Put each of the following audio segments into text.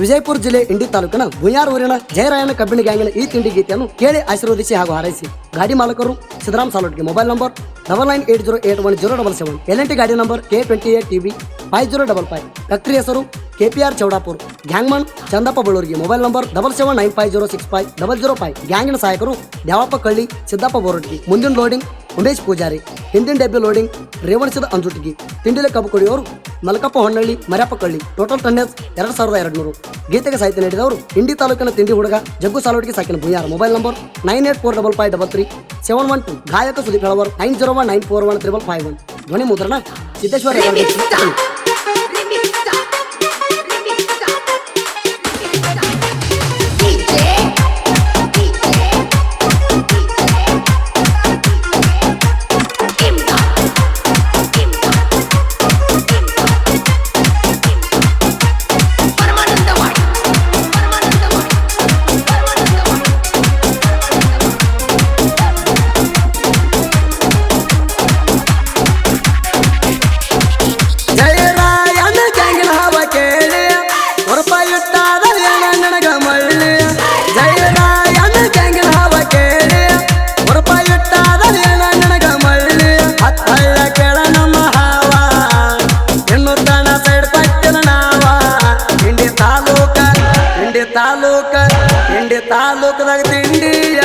ವಿಜಯಪುರ ಜಿಲ್ಲೆ ಇಂಡಿ ತಾಲೂಕಿನ ಭುಯಾರ್ ಊರಿನ ಜಯರಾಯನ ಕಬ್ಬಿಣ ಗ್ಯಾಂಗಿನ ಈ ತಿಂಡಿ ಗೀತೆಯನ್ನು ಕೇಳಿ ಆಶೀರ್ವದಿಸಿ ಹಾಗೂ ಹಾರೈಸಿ. ಗಾಡಿ ಮಾಲಕರು Siddaram ಸಾಲೋಟ್ಗೆ mobile number double nine eight zero eight one zero double seven. L T ಗಾಡಿ number K twenty eight T B five zero double five. Factory ಹೆಸರು KPR Chowdapur. Gangman Chandappa ಬಳ್ಳೂರಿಗೆ mobile number double seven nine five zero six five double zero five. ಗ್ಯಾಂಗಿನ ಸಹಾಯಕರು ದ್ಯಾವಪ್ಪ ಕಳ್ಳಿ, ಸಿದ್ದಪ್ಪ ಬೋರಟ್ಗಿ. ಮುಂದಿನ loading Umesh Poojary ಹಿಂದಿನ ಡಬ್ಬಿ loading ರೇವಣಿಸಿದ ಅಂಜುಟಿಗಿ ತಿಂಡಿಲೆ ಕಬ್ಬು ಕುಡಿಯೋರು ಮಲಕಪ್ಪ ಹೊನ್ನಳ್ಳಿ ಮರಪ್ಪ ಕಳ್ಳಿ total tonnage ಎರಡು ಸಾವಿರದ ಎರಡು ನೂರು ಗೀತೆಗೆ ಸಾಹಿತ್ಯ ನೀಡಿದವರು ಇಂಡಿ ತಾಲೂಕಿನ ತಿಂಡಿ ಹುಡುಗ ಜಗ್ಗು ಸಾಲೋಟಿಗೆ ಸಾಕಿನ ಭೂಯಾರ mobile number nine eight four double five double three seven one two ಗಾಯಕ Sudeep ಹೇಳವರ್ nine zero one nine four one triple five one. ಧ್ವನಿ ಮುದ್ರಣ ಸಿದ್ದೇಶ್ವರ ತಾಲೂಕ ಹಿಂಡಿ ತಾಲೂಕದಾಗ ತಿಂಡಿಯ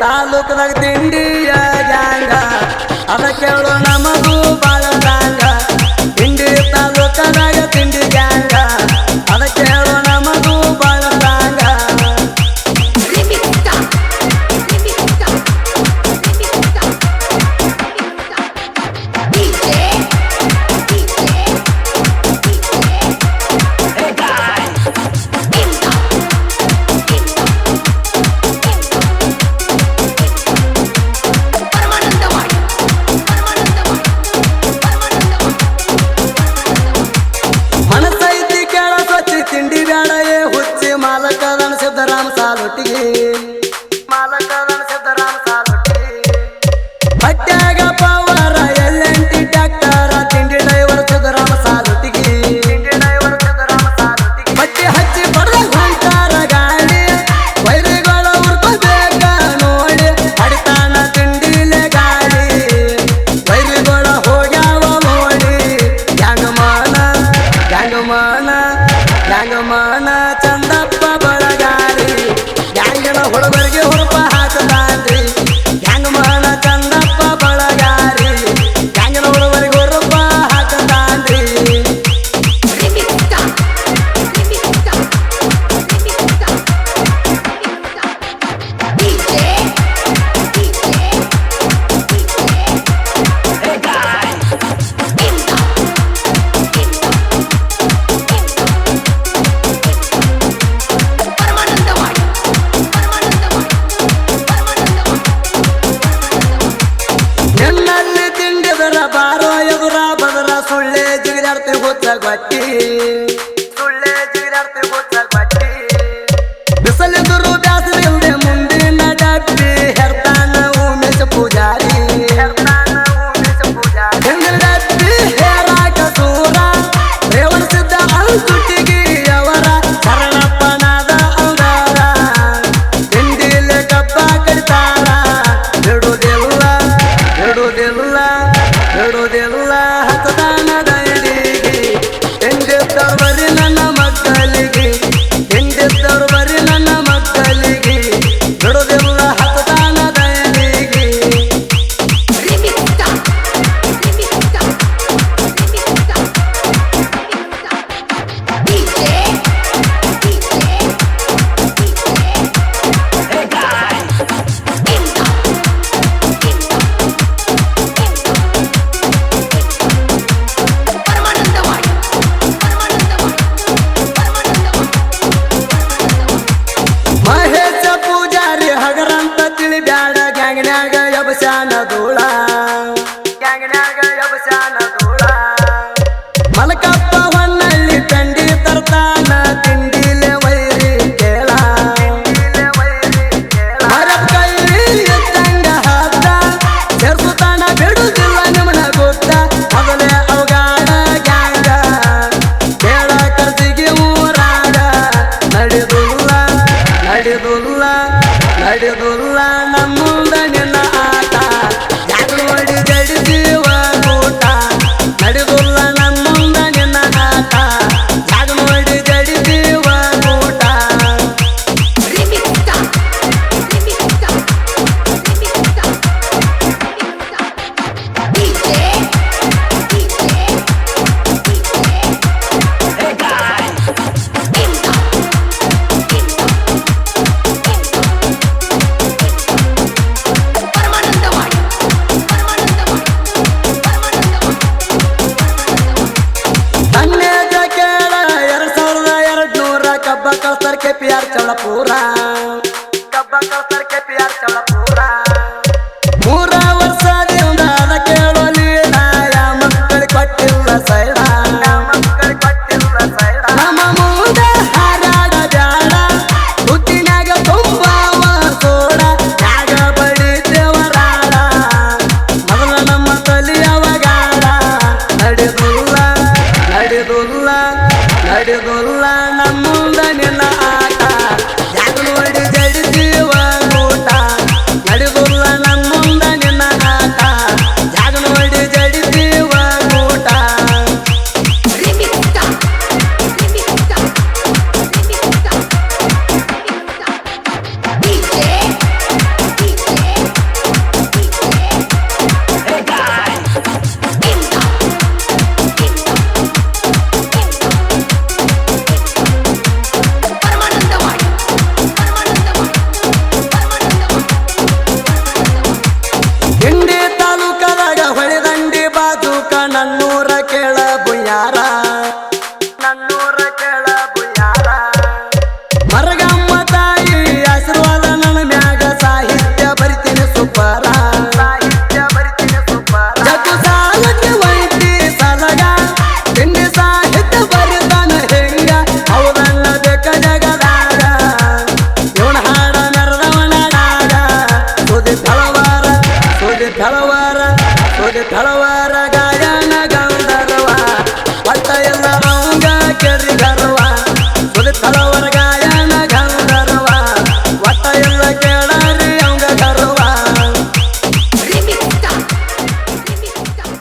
ತಾಲೂಕದಾಗ ತಿಂಡಿಯ ಗ್ಯಾಂಗ ಅದ ಕೇಳೋ ನಮಗೂ ಬಾಳ ತಿಂಡಿದರ ಬಾರೋ ಎದುರ ಬದರ ಸುಳ್ಳೆ ಜಿಗಿದಾಡ್ತಿ ಹುಚ್ಚ ಗಟ್ಟಿ. ಸುಳ್ಳೆ ಜಿಗಿದಾಡ್ತಿ ಹುಚ್ಚ ಗೋಳಾ perdendo. para